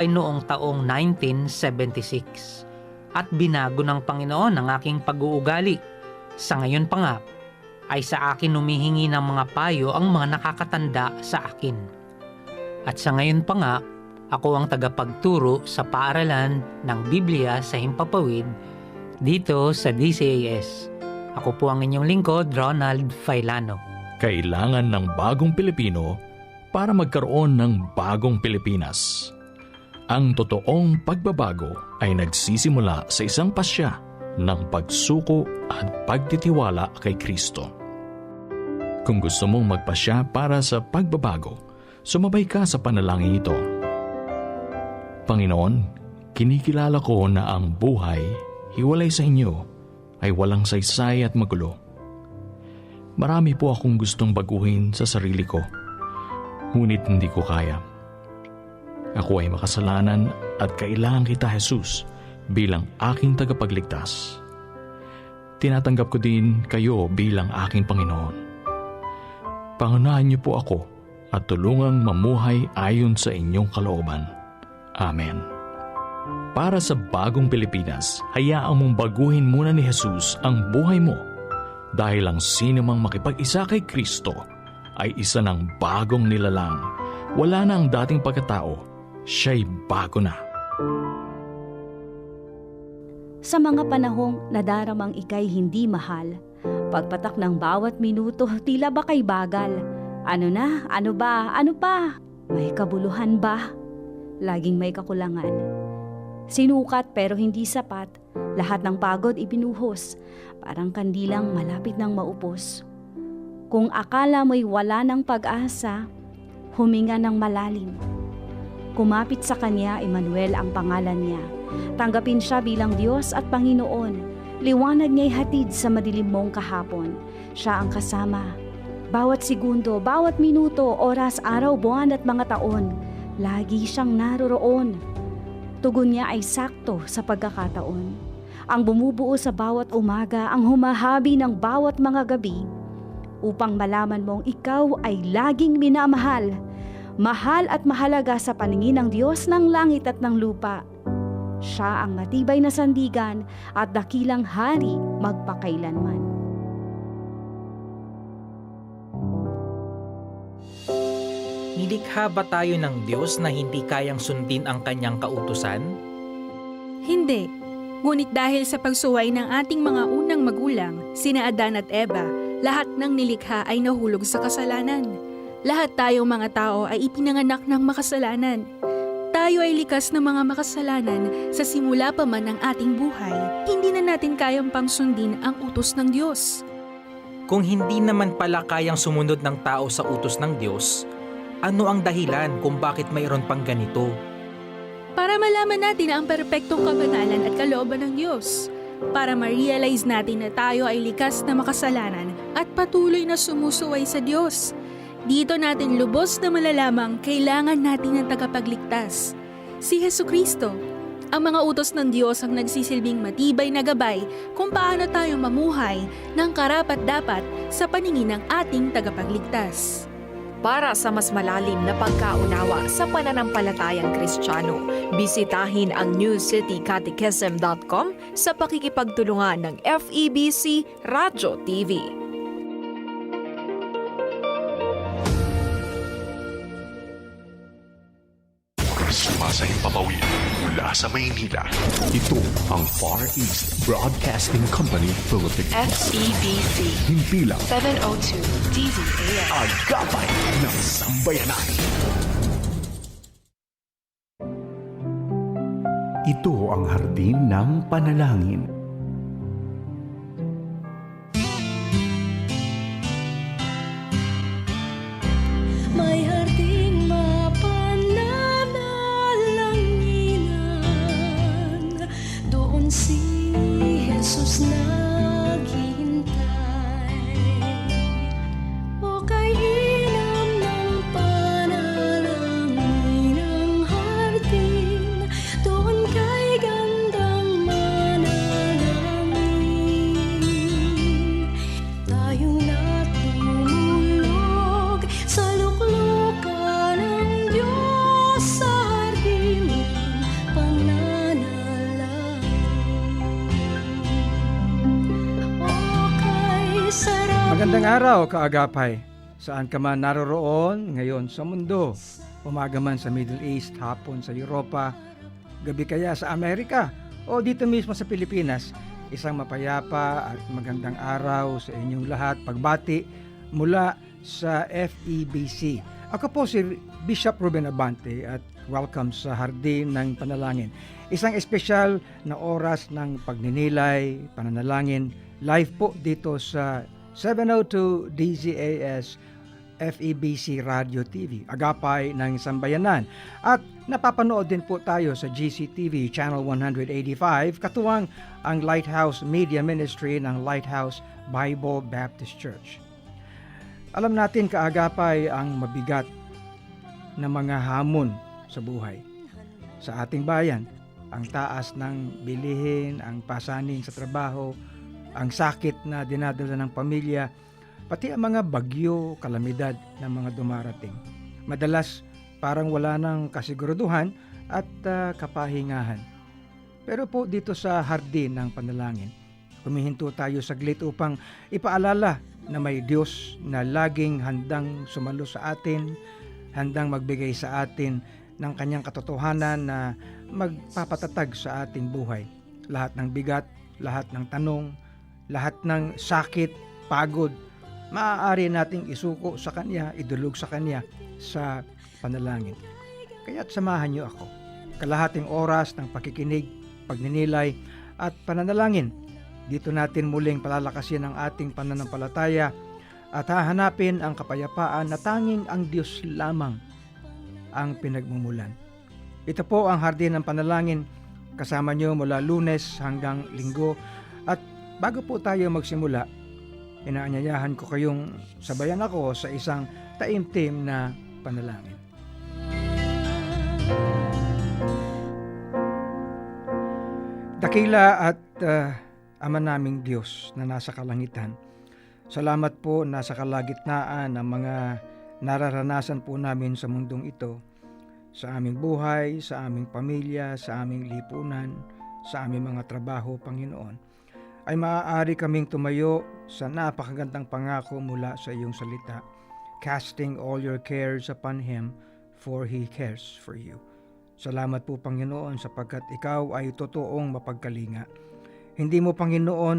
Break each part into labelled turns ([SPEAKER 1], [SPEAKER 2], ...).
[SPEAKER 1] ay noong taong 1976 at binago ng Panginoon ang aking pag-uugali. Sa ngayon pa nga, ay sa akin humihingi ng mga payo ang mga nakakatanda sa akin. At sa ngayon pa nga, ako ang tagapagturo sa paaralan ng Biblia sa Himpapawid dito sa DCAS. Ako po ang inyong lingkod, Ronald Failano.
[SPEAKER 2] Kailangan ng bagong Pilipino para magkaroon ng bagong Pilipinas. Ang totoong pagbabago ay nagsisimula sa isang pasya ng pagsuko at pagtitiwala kay Kristo. Kung gusto mong magpasya para sa pagbabago, sumabay ka sa panalangin ito. Panginoon, kinikilala ko na ang buhay, hiwalay sa inyo, ay walang saysay at magulo. Marami po akong gustong baguhin sa sarili ko, ngunit hindi ko kaya. Ako ay makasalanan at kailangan kita, Jesus, bilang aking tagapagligtas. Tinatanggap ko din kayo bilang aking Panginoon. Pangunahan niyo po ako at tulungang mamuhay ayon sa inyong kalooban. Amen. Para sa bagong Pilipinas, hayaan mong baguhin muna ni Jesus ang buhay mo dahil ang sino mang makipag-isa kay Kristo ay isa ng bagong nilalang. Wala na ang dating pagkatao, siya'y bago na.
[SPEAKER 3] Sa mga panahong nadaramang ikay hindi mahal, pagpatak ng bawat minuto tila ba kay bagal. Ano na? Ano ba? Ano pa? May kabuluhan ba? Laging may kakulangan. Sinukat pero hindi sapat, lahat ng pagod ibinuhos, parang kandilang malapit ng maupos. Kung akala mo'y wala ng pag-asa, huminga ng malalim. Kumapit sa kanya, Emmanuel ang pangalan niya. Tanggapin siya bilang Diyos at Panginoon. Liwanag niya'y hatid sa madilim mong kahapon. Siya ang kasama. Bawat segundo, bawat minuto, oras, araw, buwan at mga taon, lagi siyang naroroon. Tugon niya ay sakto sa pagkakataon. Ang bumubuo sa bawat umaga, ang humahabi ng bawat mga gabi, upang malaman mong ikaw ay laging minamahal. Mahal at mahalaga sa paningin ng Diyos ng langit at ng lupa. Siya ang matibay na sandigan at dakilang hari magpakailanman.
[SPEAKER 4] Nilikha ba tayo ng Diyos na hindi kayang sundin ang kanyang kautusan?
[SPEAKER 5] Hindi. Ngunit dahil sa pagsuway ng ating mga unang magulang, sina Adan at Eva, lahat ng nilikha ay nahulog sa kasalanan. Lahat tayong mga tao ay ipinanganak ng makasalanan. Tayo ay likas ng mga makasalanan sa simula pa man ng ating buhay. Hindi na natin kayang pang sundin ang utos ng Diyos.
[SPEAKER 4] Kung hindi naman pala kayang sumunod ng tao sa utos ng Diyos, ano ang dahilan kung bakit mayroon pang ganito?
[SPEAKER 5] Para malaman natin ang perpektong kabanalan at kalooban ng Diyos. Para ma-realize natin na tayo ay likas na makasalanan at patuloy na sumusuway sa Diyos. Dito natin lubos na malalamang kailangan natin ng tagapagligtas. Si Heso Kristo. Ang mga utos ng Diyos ang nagsisilbing matibay na gabay kung paano tayo mamuhay ng karapat-dapat sa paningin ng ating tagapagligtas.
[SPEAKER 6] Para sa mas malalim na pagkaunawa sa pananampalatayang Kristiyano, bisitahin ang newcitycatechism.com sa pakikipagtulungan ng FEBC Radio TV.
[SPEAKER 7] Sa Maynila. Ito ang Far East Broadcasting Company Philippines.
[SPEAKER 8] FEBC
[SPEAKER 7] Himpilang
[SPEAKER 8] 702 DZAM.
[SPEAKER 7] Agapay ng Sambayanan.
[SPEAKER 9] Ito ang hardin ng panalangin.
[SPEAKER 10] Araw, kaagapay. Saan ka man naroroon ngayon sa mundo. Umaga man sa Middle East, hapon sa Europa, gabi kaya sa Amerika, o dito mismo sa Pilipinas. Isang mapayapa at magandang araw sa inyong lahat. Pagbati mula sa FEBC. Ako po si Bishop Ruben Abante at welcome sa Hardin ng Panalangin. Isang espesyal na oras ng pagninilay, pananalangin, live po dito sa 702 DZAS FEBC Radio TV, agapay ng Sambayanan. At napapanood din po tayo sa GCTV Channel 185, katuwang ang Lighthouse Media Ministry ng Lighthouse Bible Baptist Church. Alam natin kaagapay ang mabigat na mga hamon sa buhay. Sa ating bayan, ang taas ng bilihin, ang pasanin sa trabaho, ang sakit na dinadala ng pamilya, pati ang mga bagyo, kalamidad ng mga dumarating. Madalas parang wala nang kasiguraduhan at ah, kapahingahan. Pero po dito sa hardin ng panalangin, humihinto tayo saglit upang ipaalala na may Diyos na laging handang sumalo sa atin, handang magbigay sa atin ng kanyang katotohanan na magpapatatag sa ating buhay. Lahat ng bigat, lahat ng tanong, lahat ng sakit, pagod, maaari nating isuko sa Kanya, idulog sa Kanya sa panalangin. Kaya't samahan niyo ako. Kalahating oras ng pakikinig, pagninilay at pananalangin. Dito natin muling palalakasin ang ating pananampalataya at hahanapin ang kapayapaan na tanging ang Diyos lamang ang pinagmumulan. Ito po ang hardin ng panalangin kasama niyo mula lunes hanggang linggo bago po tayo magsimula, inaanyayahan ko kayong sabayan ako sa isang taimtim na panalangin. Dakila at ah, Ama naming Diyos na nasa kalangitan, salamat po na sa kalagitnaan ng mga nararanasan po namin sa mundong ito, sa aming buhay, sa aming pamilya, sa aming lipunan, sa aming mga trabaho, Panginoon, ay maaari kaming tumayo sa napakagandang pangako mula sa iyong salita, casting all your cares upon Him, for He cares for you. Salamat po Panginoon sapagkat ikaw ay totoong mapagkalinga. Hindi mo Panginoon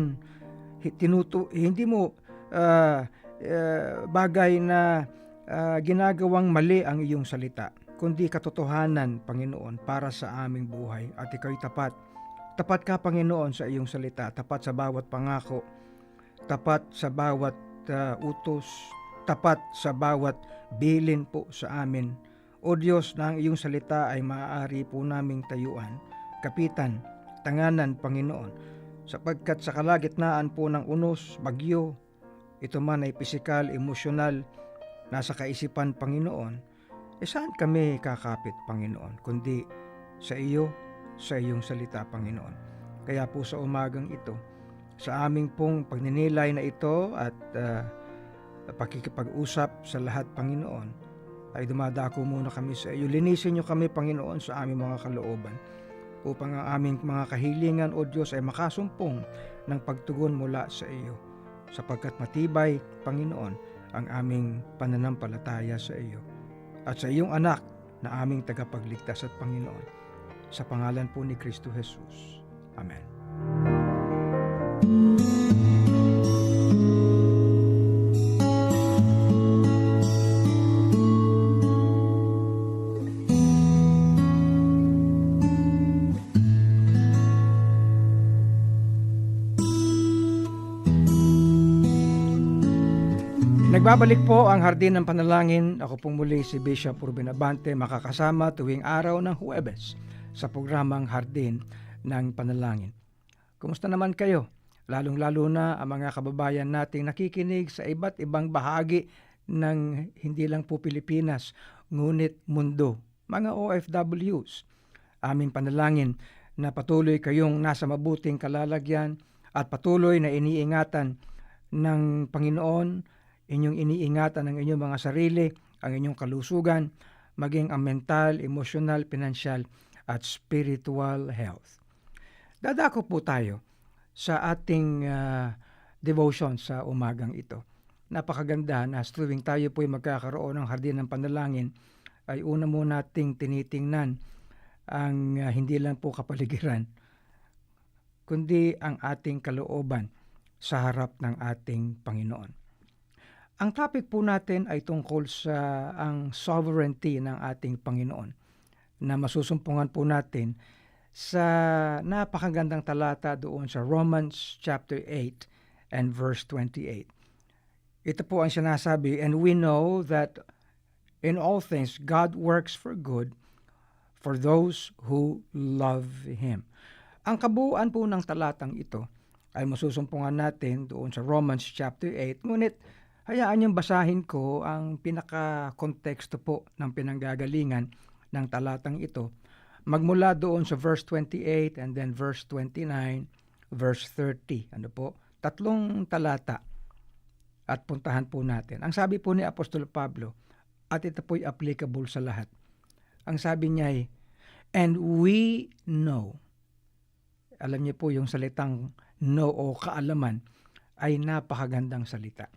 [SPEAKER 10] tinutu hindi mo ah, ah, bagay na ah, ginagawang mali ang iyong salita, kundi katotohanan Panginoon para sa aming buhay at ikaw'y tapat. Tapat ka Panginoon sa iyong salita, tapat sa bawat pangako, tapat sa bawat ah, utos, tapat sa bawat bilin po sa amin. O Diyos na ang iyong salita ay maaari po naming tayuan, kapitan, tanganan, Panginoon, sapagkat sa kalagitnaan po ng unos, bagyo, ito man ay pisikal, emosyonal, nasa kaisipan, Panginoon, eh saan kami kakapit, Panginoon, kundi sa iyo, sa iyong salita, Panginoon. Kaya po sa umagang ito, sa aming pong pagninilay na ito at ah, pakikipag-usap sa lahat, Panginoon, ay dumadako muna kami sa iyo. Linisin niyo kami, Panginoon, sa aming mga kalooban upang ang aming mga kahilingan, O Diyos, ay makasumpong ng pagtugon mula sa iyo sapagkat matibay, Panginoon, ang aming pananampalataya sa iyo at sa iyong anak na aming tagapagligtas at Panginoon. Sa pangalan po ni Kristo Jesus. Amen. Nagbabalik po ang Hardin ng Panalangin. Ako pong muli si Bishop Ruben Abante makakasama tuwing araw ng Huwebes sa programang Hardin ng Panalangin. Kumusta naman kayo? Lalong-lalo na ang mga kababayan nating nakikinig sa iba't ibang bahagi ng hindi lang po Pilipinas, ngunit mundo, mga OFWs. Aming panalangin na patuloy kayong nasa mabuting kalalagyan at patuloy na iniingatan ng Panginoon inyong iniingatan ang inyong mga sarili, ang inyong kalusugan, maging ang mental, emotional, financial, at spiritual health. Dadako po tayo sa ating ah, devotion sa umagang ito. napakaganda na tuwing tayo po'y magkakaroon ng hardin ng panalangin, ay una mo nating tinitingnan ang ah, hindi lang po kapaligiran, kundi ang ating kalooban sa harap ng ating Panginoon. Ang topic po natin ay tungkol sa ang sovereignty ng ating Panginoon na masusumpungan po natin sa napakagandang talata doon sa Romans chapter 8 and verse 28. Ito po ang sinasabi, and we know that in all things God works for good for those who love Him. Ang kabuuan po ng talatang ito ay masusumpungan natin doon sa Romans chapter 8. Ngunit hayaan niyong basahin ko ang pinaka-konteksto po ng pinanggagalingan ng talatang ito. Magmula doon sa verse 28 and then verse 29, verse 30. Ano po? Tatlong talata at puntahan po natin. Ang sabi po ni Apostol Pablo, at ito po'y applicable sa lahat. Ang sabi niya ay, and we know. Alam niyo po yung salitang know o kaalaman ay napakagandang salita.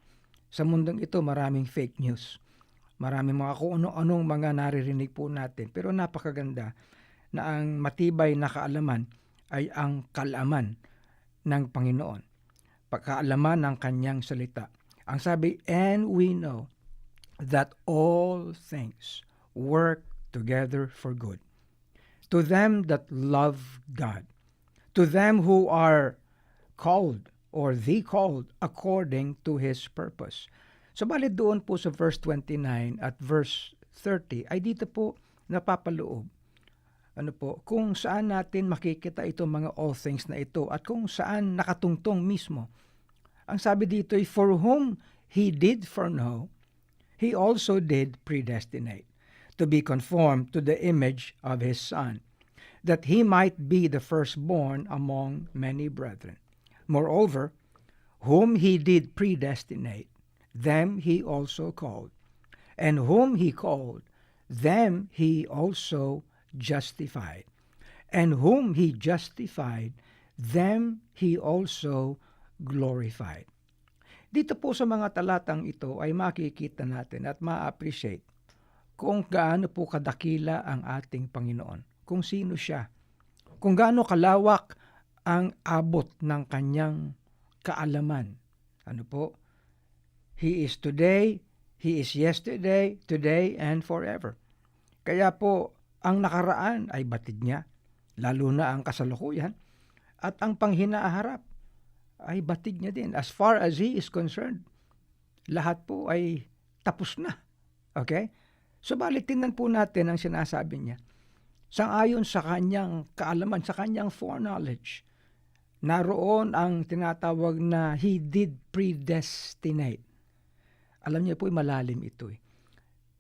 [SPEAKER 10] Sa mundong ito maraming fake news. Maraming mga kung ano-anong mga naririnig po natin. Pero napakaganda na ang matibay na kaalaman ay ang kalaman ng Panginoon. Pagkaalaman ng kanyang salita. Ang sabi, and we know that all things work together for good. To them that love God, to them who are called or the called according to His purpose. So bali doon po sa verse 29 at verse 30 ay dito po napapaloob ano po, kung saan natin makikita itong mga all things na ito at kung saan nakatungtong mismo. Ang sabi dito ay, for whom He did foreknow, He also did predestinate to be conformed to the image of His Son, that He might be the firstborn among many brethren. Moreover, whom He did predestinate, them He also called. And whom He called, them He also justified. And whom He justified, them He also glorified. Dito po sa mga talatang ito ay makikita natin at ma-appreciate kung gaano po kadakila ang ating Panginoon, kung sino siya, kung gaano kalawak ang abot ng kanyang kaalaman. Ano po? He is today, He is yesterday, today, and forever. Kaya po, ang nakaraan ay batid niya, lalo na ang kasalukuyan, at ang panghinaharap ay batid niya din. As far as He is concerned, lahat po ay tapos na. Okay? So balik tingnan po natin ang sinasabi niya. Sangayon sa kanyang kaalaman, sa kanyang foreknowledge, naroon ang tinatawag na He did predestinate. Alam niyo po, malalim ito eh.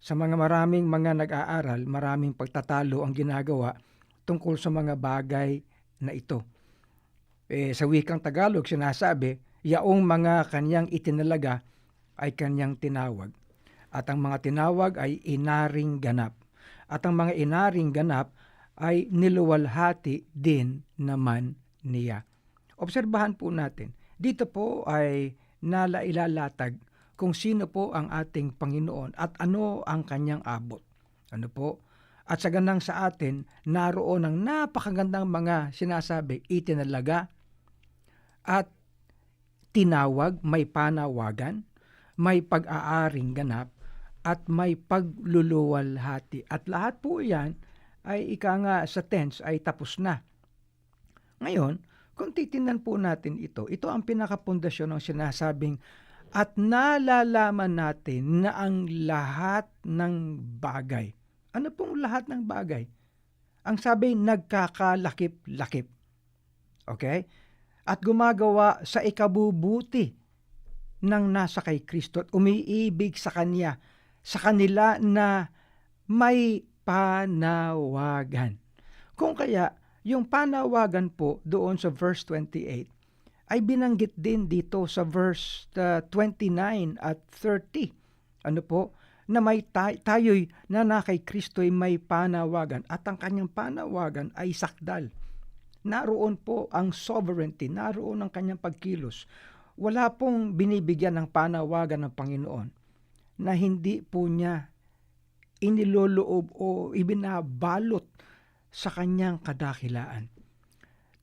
[SPEAKER 10] Sa mga maraming mga nag-aaral, maraming pagtatalo ang ginagawa tungkol sa mga bagay na ito. Eh, sa wikang Tagalog, sinasabi, yaong mga kanyang itinalaga ay kanyang tinawag. At ang mga tinawag ay inaring ganap. At ang mga inaring ganap ay niluwalhati din naman niya. Obserbahan po natin, dito po ay nalailalatag kung sino po ang ating Panginoon at ano ang kanyang abot. Ano po? At sa ganang sa atin, naroon ang napakagandang mga sinasabi, itinalaga at tinawag, may panawagan, may pag-aaring ganap, at may pagluluwalhati. At lahat po yan ay ika nga sa tense ay tapos na. Ngayon, kung titingnan po natin ito, ito ang pinakapundasyon ng sinasabing at nalalaman natin na ang lahat ng bagay. Ano pong lahat ng bagay? Ang sabi, nagkakalakip-lakip. Okay? At gumagawa sa ikabubuti ng nasa kay Kristo at umiibig sa Kanya, sa kanila na may panawagan. Kung kaya, yung panawagan po doon sa verse 28 ay binanggit din dito sa verse uh, 29 at 30. Ano po? Na may tay- tayo'y na na kay Kristo'y may panawagan at ang kanyang panawagan ay sakdal. Naroon po ang sovereignty, naroon ang kanyang pagkilos. wala pong binibigyan ng panawagan ng Panginoon na hindi po niya iniloloob o ibinabalot sa kanyang kadakilaan.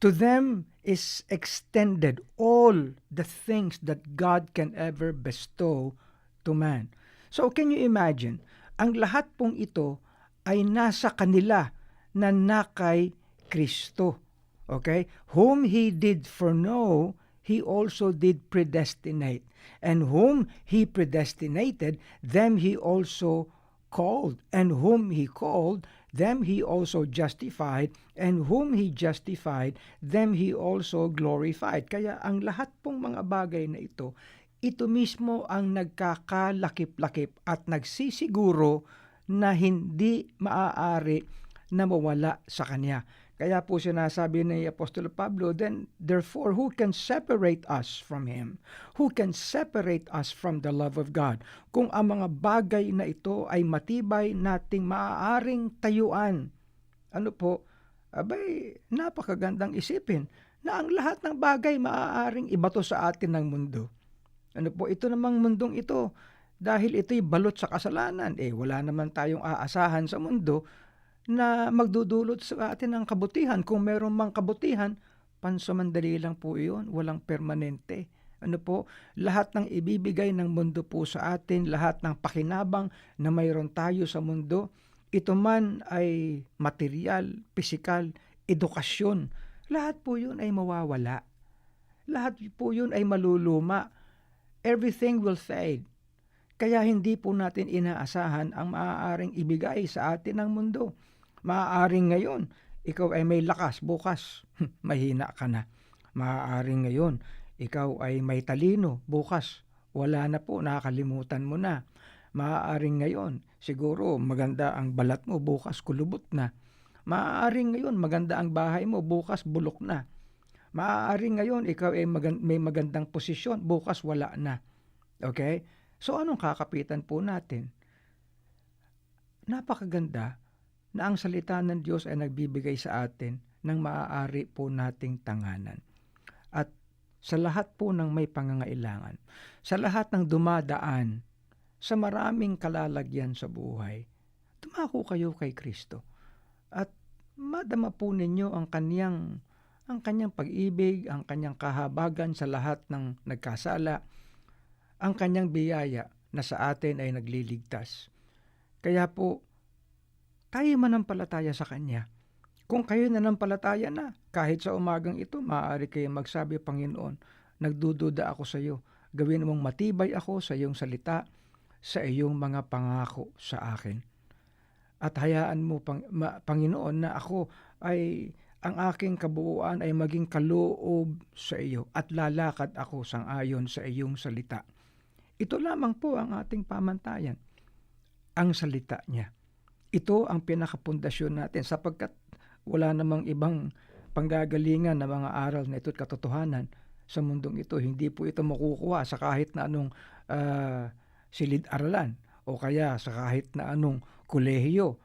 [SPEAKER 10] To them is extended all the things that God can ever bestow to man. So can you imagine, ang lahat pong ito ay nasa kanila na nakay Kristo. Okay? Whom He did foreknow, He also did predestinate. And whom He predestinated, them He also called. And whom He called, them He also justified. And whom He justified, them He also glorified. Kaya ang lahat pong mga bagay na ito, ito mismo ang nagkakalakip-lakip at nagsisiguro na hindi maaari na mawala sa Kanya. Kaya po sinasabi ni Apostol Pablo, then therefore who can separate us from Him? Who can separate us from the love of God? Kung ang mga bagay na ito ay matibay nating maaaring tayuan. Ano po? Abay, napakagandang isipin na ang lahat ng bagay maaaring ibato sa atin ng mundo. Ano po, ito namang mundong ito, dahil ito'y balot sa kasalanan, eh wala naman tayong aasahan sa mundo na magdudulot sa atin ng kabutihan. Kung meron mang kabutihan, pansamandali lang po iyon, walang permanente. Ano po, lahat ng ibibigay ng mundo po sa atin, lahat ng pakinabang na mayroon tayo sa mundo, ito man ay material, pisikal, edukasyon, lahat po yun ay mawawala. Lahat po yun ay maluluma. Everything will fade. Kaya hindi po natin inaasahan ang maaaring ibigay sa atin ng mundo. Maaaring ngayon, ikaw ay may lakas, bukas, mahina ka na. Maaaring ngayon, ikaw ay may talino, bukas, wala na po, nakakalimutan mo na. Maaaring ngayon, siguro maganda ang balat mo, bukas kulubot na. Maaaring ngayon, maganda ang bahay mo, bukas bulok na. Maaaring ngayon, ikaw ay may magandang posisyon, bukas wala na. Okay? So anong kakapitan po natin? Napakaganda na ang salita ng Diyos ay nagbibigay sa atin ng maaari po nating tanganan. At sa lahat po ng may pangangailangan, sa lahat ng dumadaan, sa maraming kalalagyan sa buhay, tumako kayo kay Kristo. At madama po ninyo ang kanyang ang kanyang pag-ibig, ang kanyang kahabagan sa lahat ng nagkasala, ang kanyang biyaya na sa atin ay nagliligtas. Kaya po, tayo manampalataya sa Kanya. Kung kayo nanampalataya na, kahit sa umagang ito, maaari kayo magsabi, Panginoon, nagdududa ako sa iyo. Gawin mong matibay ako sa iyong salita, sa iyong mga pangako sa akin. At hayaan mo, pang, ma, Panginoon, na ako ay ang aking kabuuan ay maging kaloob sa iyo at lalakad ako sang ayon sa iyong salita. Ito lamang po ang ating pamantayan, ang salita niya. Ito ang pinakapundasyon natin sapagkat wala namang ibang panggagalingan na mga aral na ito't katotohanan sa mundong ito. Hindi po ito makukuha sa kahit na anong uh, silid-aralan o kaya sa kahit na anong kolehiyo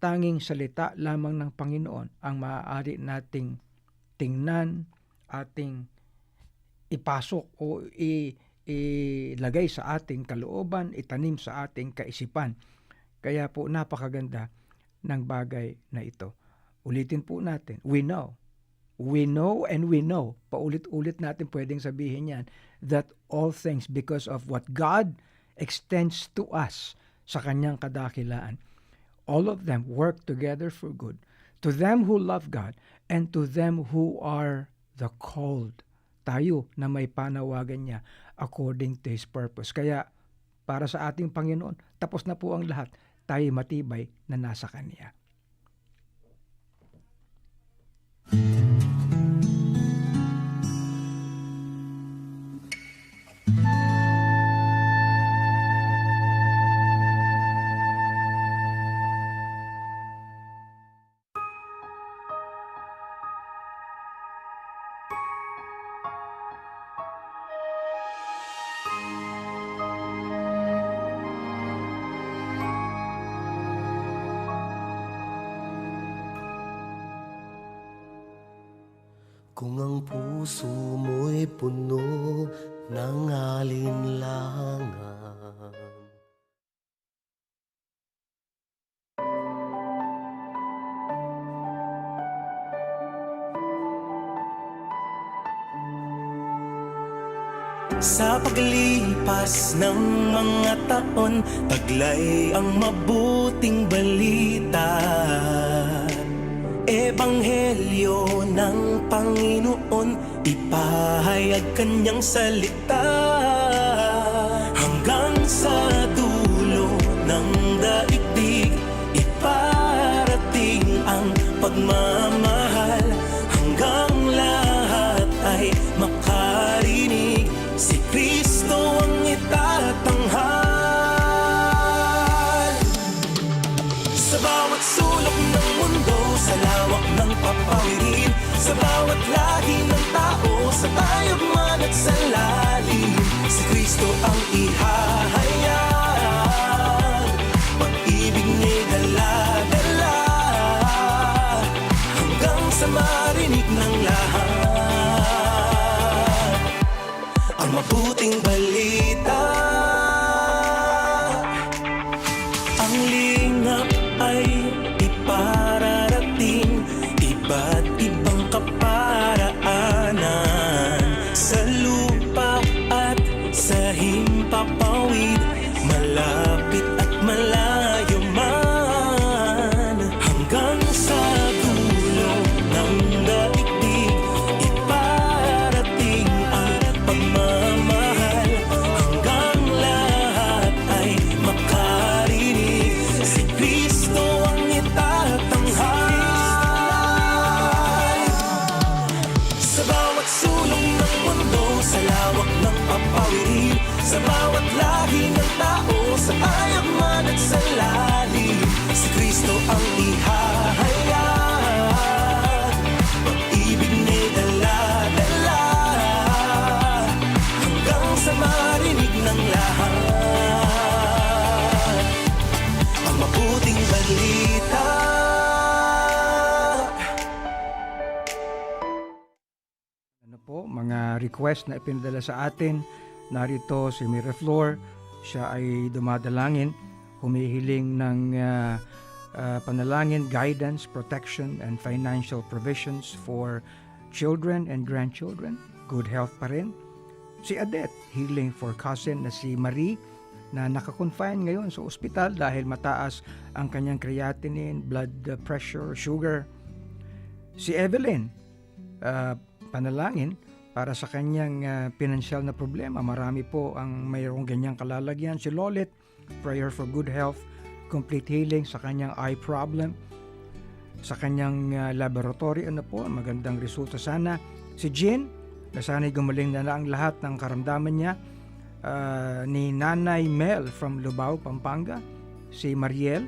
[SPEAKER 10] tanging salita lamang ng Panginoon ang maaari nating tingnan, ating ipasok o ilagay sa ating kalooban, itanim sa ating kaisipan. Kaya po napakaganda ng bagay na ito. Ulitin po natin, we know, we know and we know, paulit-ulit natin pwedeng sabihin yan, that all things because of what God extends to us sa kanyang kadakilaan all of them work together for good to them who love God and to them who are the called. Tayo na may panawagan niya according to His purpose. Kaya para sa ating Panginoon, tapos na po ang lahat. Tayo matibay na nasa Kanya.
[SPEAKER 11] Kung ang puso mo'y puno ng alinlangan. Sa paglipas ng mga taon Taglay ang mabuting balita Panginoon Ipahayag kanyang salita. Hanggang sa Kristo ang ihahayag
[SPEAKER 10] request na ipinadala sa atin. Narito si Miraflor, siya ay dumadalangin, humihiling ng ah, ah, panalangin, guidance, protection, and financial provisions for children and grandchildren. Good health pa rin. Si Adet, healing for cousin na si Marie, na nakakonfine ngayon sa ospital dahil mataas ang kanyang creatinine, blood ah, pressure, sugar. Si Evelyn, ah, panalangin para sa kanyang uh, pinansyal na problema. Marami po ang mayroong ganyang kalalagyan. Si Lolit, prayer for good health, complete healing sa kanyang eye problem. Sa kanyang uh, laboratory, ano po, magandang resulta sana. Si Jean, na sana'y gumaling na, na ang lahat ng karamdaman niya. Uh, ni Nanay Mel from Lubao, Pampanga. Si Mariel,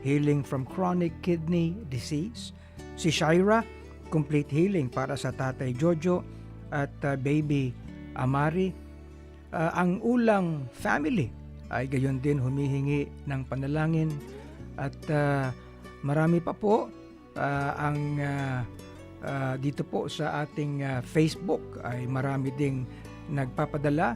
[SPEAKER 10] healing from chronic kidney disease. Si Shaira, complete healing para sa tatay Jojo at uh, baby Amari. Uh, ang ulang family ay gayon din humihingi ng panalangin at uh, marami pa po uh, ang uh, uh, dito po sa ating uh, Facebook ay marami ding nagpapadala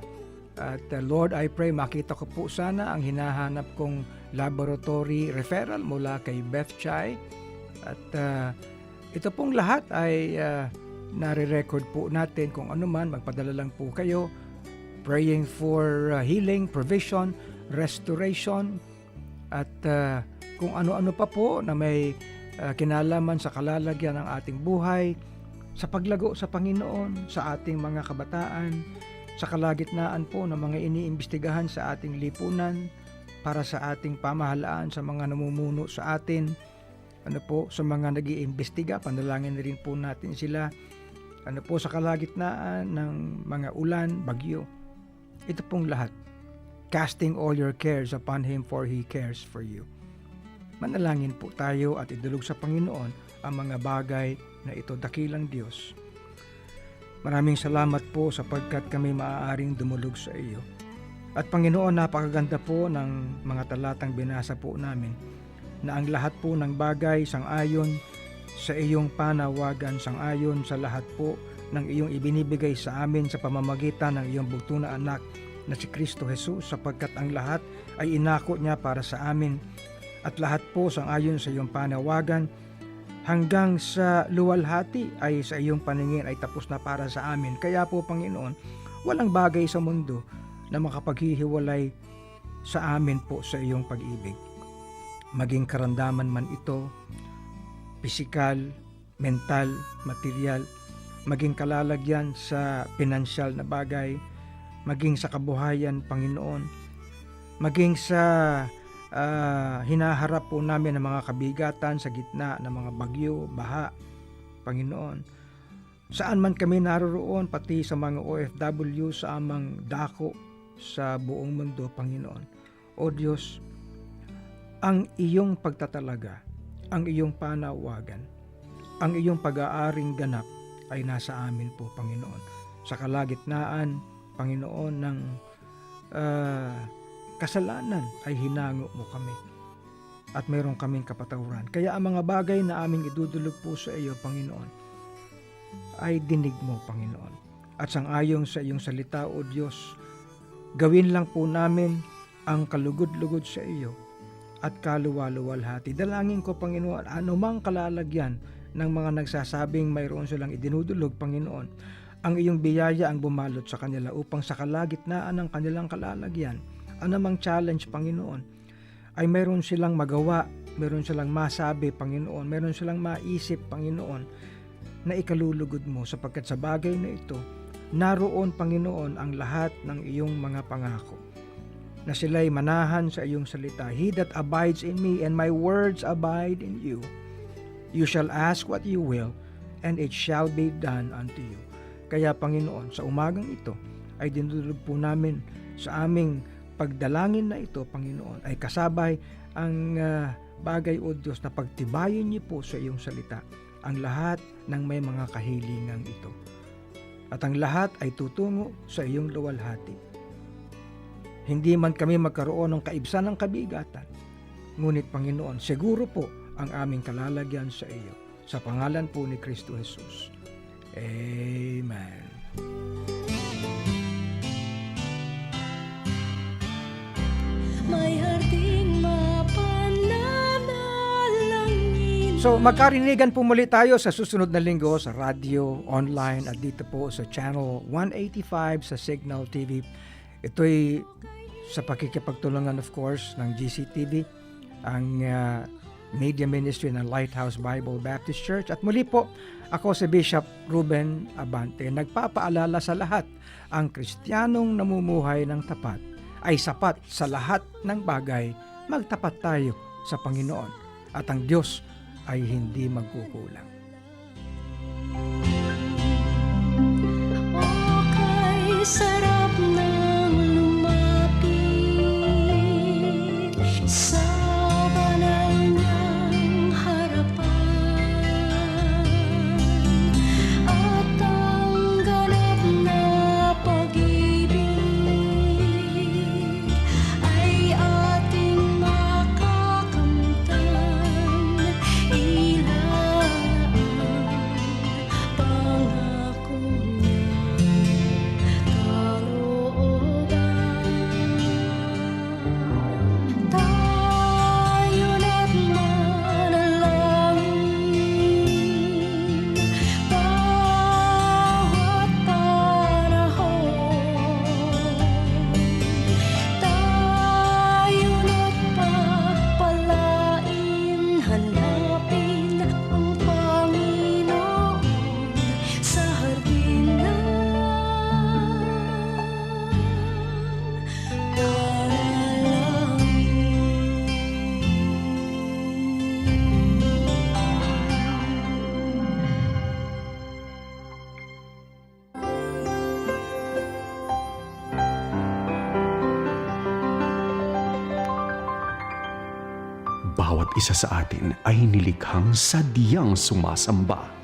[SPEAKER 10] at uh, Lord I pray makita ko po sana ang hinahanap kong laboratory referral mula kay Beth Chai at uh, ito pong lahat ay uh, nare-record po natin kung ano man, magpadala lang po kayo. Praying for uh, healing, provision, restoration, at uh, kung ano-ano pa po na may uh, kinalaman sa kalalagyan ng ating buhay, sa paglago sa Panginoon, sa ating mga kabataan, sa kalagitnaan po ng mga iniimbestigahan sa ating lipunan, para sa ating pamahalaan, sa mga namumuno sa atin, ano po, sa mga nag iimbestiga panalangin na rin po natin sila. Ano po sa kalagitnaan ng mga ulan, bagyo. Ito pong lahat. Casting all your cares upon Him for He cares for you. Manalangin po tayo at idulog sa Panginoon ang mga bagay na ito dakilang Diyos. Maraming salamat po sapagkat kami maaaring dumulog sa iyo. At Panginoon, napakaganda po ng mga talatang binasa po namin na ang lahat po ng bagay sang ayon sa iyong panawagan sangayon sa lahat po ng iyong ibinibigay sa amin sa pamamagitan ng iyong bugto na anak na si Kristo Jesus sapagkat ang lahat ay inako niya para sa amin at lahat po sangayon sa iyong panawagan hanggang sa luwalhati ay sa iyong paningin ay tapos na para sa amin. Kaya po Panginoon, walang bagay sa mundo na makapaghihiwalay sa amin po sa iyong pag-ibig. Maging karandaman man ito, pisikal, mental, material, maging kalalagyan sa pinansyal na bagay, maging sa kabuhayan, Panginoon, maging sa ah, hinaharap po namin ng mga kabigatan sa gitna ng mga bagyo, baha, Panginoon. Saan man kami naroroon, pati sa mga OFW, sa amang dako sa buong mundo, Panginoon. O Diyos, ang iyong pagtatalaga, ang iyong panawagan, ang iyong pag-aaring ganap ay nasa amin po, Panginoon. Sa kalagitnaan, Panginoon, ng ah, kasalanan ay hinango mo kami at mayroon kaming kapatawaran. Kaya ang mga bagay na aming idudulog po sa iyo, Panginoon, ay dinig mo, Panginoon. At sangayon sa iyong salita, O Diyos, gawin lang po namin ang kalugod-lugod sa iyo at kaluwaluwalhati. Dalangin ko, Panginoon, anumang kalalagyan ng mga nagsasabing mayroon silang idinudulog, Panginoon, ang iyong biyaya ang bumalot sa kanila upang sa kalagitnaan ng kanilang kalalagyan, anumang challenge, Panginoon, ay mayroon silang magawa, mayroon silang masabi, Panginoon, mayroon silang maisip, Panginoon, na ikalulugod mo sapagkat sa bagay na ito, naroon, Panginoon, ang lahat ng iyong mga pangako na sila'y manahan sa iyong salita. He that abides in me and my words abide in you, you shall ask what you will, and it shall be done unto you. Kaya Panginoon, sa umagang ito ay dinudulog po namin sa aming pagdalangin na ito, Panginoon, ay kasabay ang ah, bagay o Diyos na pagtibayin niyo po sa iyong salita ang lahat ng may mga kahilingang ito. At ang lahat ay tutungo sa iyong luwalhati. Hindi man kami magkaroon ng kaibsan ng kabigatan, ngunit Panginoon, siguro po ang aming kalalagyan sa iyo. Sa pangalan po ni Kristo Jesus. Amen.
[SPEAKER 12] May harding
[SPEAKER 10] So magkarinigan po muli tayo sa susunod na linggo sa radio, online at dito po sa channel 185 sa Signal TV. Ito'y sa pakikipagtulungan of course ng GCTV, ang ah, media ministry ng Lighthouse Bible Baptist Church. At muli po, ako si Bishop Ruben Abante, nagpapaalala sa lahat, ang kristyanong namumuhay ng tapat ay sapat sa lahat ng bagay, magtapat tayo sa Panginoon at ang Diyos ay hindi magkukulang.
[SPEAKER 12] O kay sarap
[SPEAKER 7] isa sa atin ay nilikhang sadyang sumasamba.